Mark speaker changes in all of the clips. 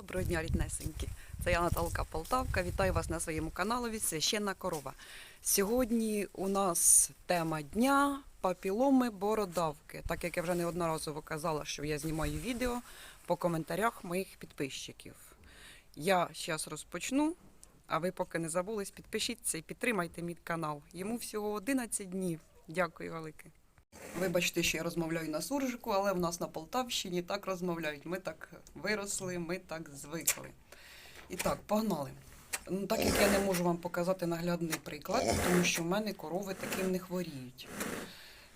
Speaker 1: Доброго дня, ріднесенькі. Це я Наталка Полтавка. Вітаю вас на своєму каналі Священна корова. Сьогодні у нас тема дня папіломи бородавки. Так як я вже неодноразово казала, що я знімаю відео по коментарях моїх підписчиків. Я зараз розпочну, а ви поки не забулись, підпишіться і підтримайте мій канал. Йому всього 11 днів. Дякую велике. Вибачте, що я розмовляю на суржику, але в нас на Полтавщині так розмовляють. Ми так виросли, ми так звикли. І так, погнали. Ну, так як я не можу вам показати наглядний приклад, тому що в мене корови таким не хворіють.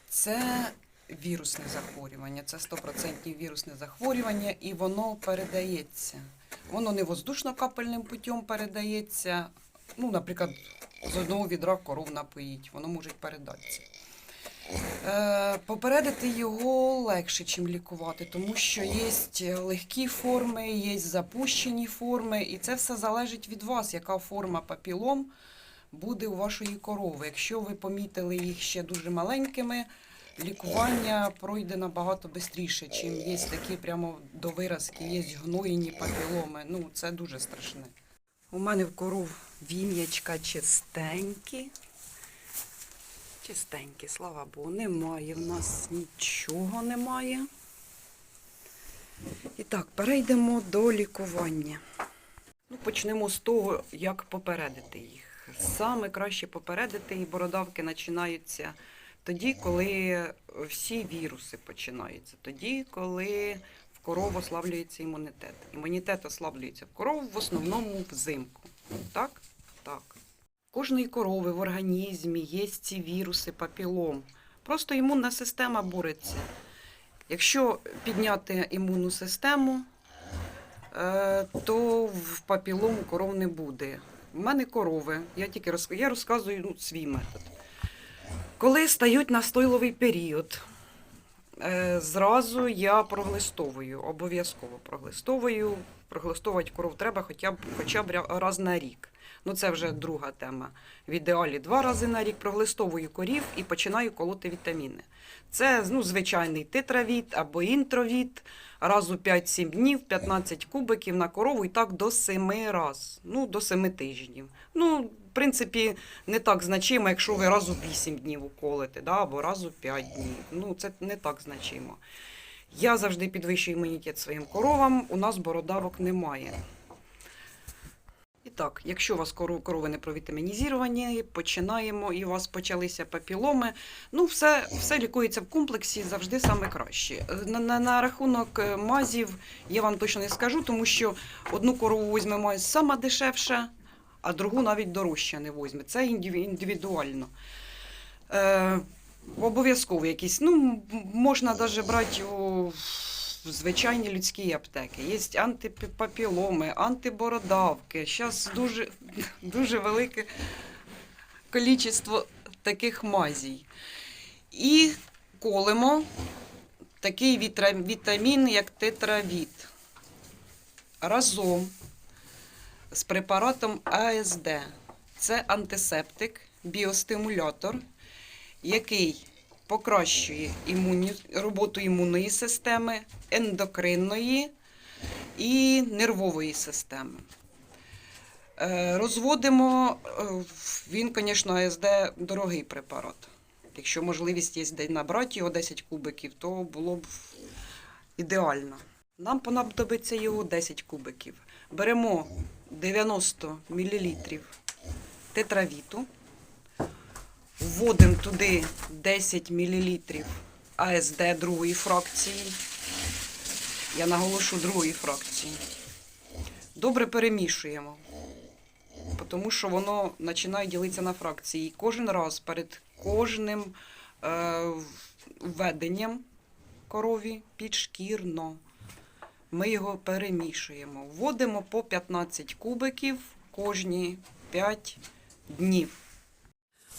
Speaker 1: Це вірусне захворювання, це 100% вірусне захворювання, і воно передається. Воно не воздушно-капельним путем передається. Ну, наприклад, з одного відра коров напоїть, воно може передатися. Е, Попередити його легше, ніж лікувати, тому що є легкі форми, є запущені форми, і це все залежить від вас, яка форма папілом буде у вашої корови. Якщо ви помітили їх ще дуже маленькими, лікування пройде набагато швидше, чим є такі прямо до виразки, є гноєні папіломи. Ну, це дуже страшне. У мене в коров вім'ячка чистенькі. Чистенькі, слава Богу, немає в нас нічого немає. І так, перейдемо до лікування. Ну, почнемо з того, як попередити їх. Саме краще попередити, і бородавки починаються тоді, коли всі віруси починаються. Тоді, коли в коров ослаблюється імунітет. Імунітет ослаблюється в коров в основному взимку. Так? Так. Кожної корови в організмі є ці віруси папілом. Просто імунна система бореться. Якщо підняти імунну систему, е, то в папілом коров не буде. У мене корови, я тільки розк... я розказую ну, свій метод. Коли стають настойловий період, е, зразу я проглистовую, обов'язково проглистовую. Проглистовувати коров треба хоча б, хоча б раз на рік. Ну це вже друга тема. В ідеалі два рази на рік проглистовую корів і починаю колоти вітаміни. Це ну, звичайний тетравіт або інтровіт. Раз у 5-7 днів, 15 кубиків на корову і так до 7 раз. Ну, до 7 тижнів. Ну, в принципі, не так значимо, якщо ви раз у 8 днів уколите, да, або раз у 5 днів. Ну, це не так значимо. Я завжди підвищую імунітет своїм коровам, у нас бородавок немає. Так, якщо у вас корови не провітамінізовані, починаємо і у вас почалися папіломи. Ну, все, все лікується в комплексі завжди саме краще. На, на, на рахунок е, мазів я вам точно не скажу, тому що одну корову візьме мазь сама дешевша, а другу навіть дорожче не візьме. Це індивідуально. Е, обов'язково якісь. Ну, можна навіть брати у звичайні людські аптеки. Є антипапіломи, антибородавки. Зараз дуже, дуже велике кількість таких мазій. І колемо такий вітамін, як тетравіт. Разом з препаратом АСД. Це антисептик, біостимулятор, який покращує імунні... роботу імунної системи, ендокринної і нервової системи. Е, Розводимо, е, він, звісно, АСД дорогий препарат. Якщо можливість є набрати його 10 кубиків, то було б ідеально. Нам понадобиться його 10 кубиків. Беремо 90 мл тетравіту, вводимо туди 10 мл АСД другої фракції. Я наголошу другої фракції. Добре перемішуємо, тому що воно починає ділитися на фракції. І кожен раз перед кожним е, введенням корові підшкірно ми його перемішуємо. Вводимо по 15 кубиків кожні 5 днів.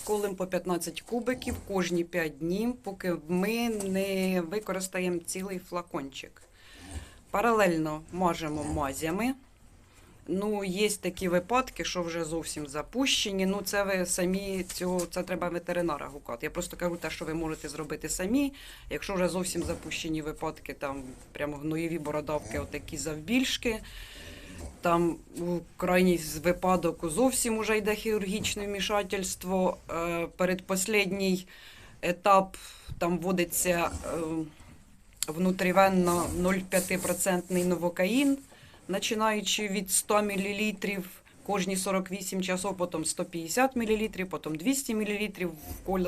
Speaker 1: Колем по 15 кубиків кожні 5 днів, поки ми не використаємо цілий флакончик. Паралельно мажемо мазями. Ну, є такі випадки, що вже зовсім запущені. Ну, це ви самі цього це треба ветеринара гукати. Я просто кажу те, що ви можете зробити самі. Якщо вже зовсім запущені випадки, там прямо гноєві бородавки, отакі завбільшки, там у крайній випадок зовсім уже йде хірургічне вмішательство. Е, Передпослідній етап там вводиться е, внутрівенно 0,5% новокаїн, починаючи від 100 мл кожні 48 часов, потім 150 мл, потім 200 мл,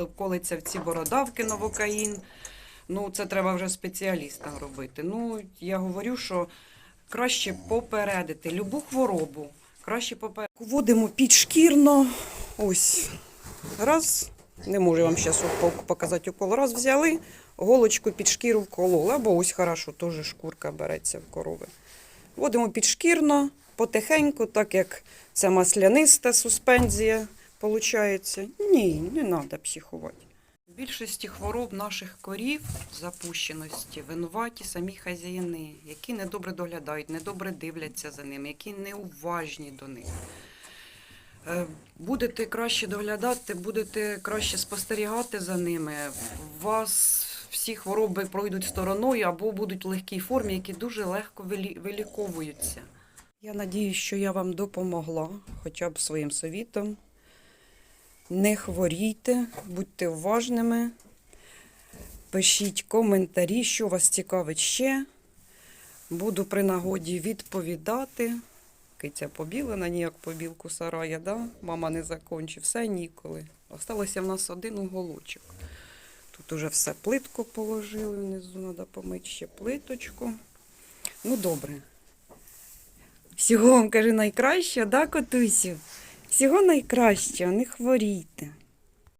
Speaker 1: вколиться в ці бородавки новокаїн. Ну, це треба вже спеціалістам робити. Ну, я говорю, що краще попередити любу хворобу. Краще попередити. Вводимо підшкірно. Ось. Раз. Не можу вам зараз показати укол. Раз взяли, голочку під шкіру вкололи. Або ось хорошо, теж шкурка береться в корови. Вводимо підшкірно, потихеньку, так як це масляниста суспензія виходить. Ні, не треба психувати. Більшості хвороб наших корів запущеності винуваті самі хазяїни, які недобре доглядають, недобре дивляться за ними, які неуважні до них. Е, Будете краще доглядати, будете краще спостерігати за ними. У вас всі хвороби пройдуть стороною або будуть в легкій формі, які дуже легко виліковуються. Я надію, що я вам допомогла хоча б своїм совітом. Не хворійте, будьте уважними. Пишіть коментарі, що вас цікавить ще. Буду при нагоді відповідати. Киця побілена, ніяк побілку сарая, да? мама не закончив, все ніколи. Осталося в нас один уголочок. Тут уже все плитку положили, внизу треба помити ще плиточку. Ну, добре. Всього вам кажу найкраще, да, котусю? Всього найкращого, не хворійте.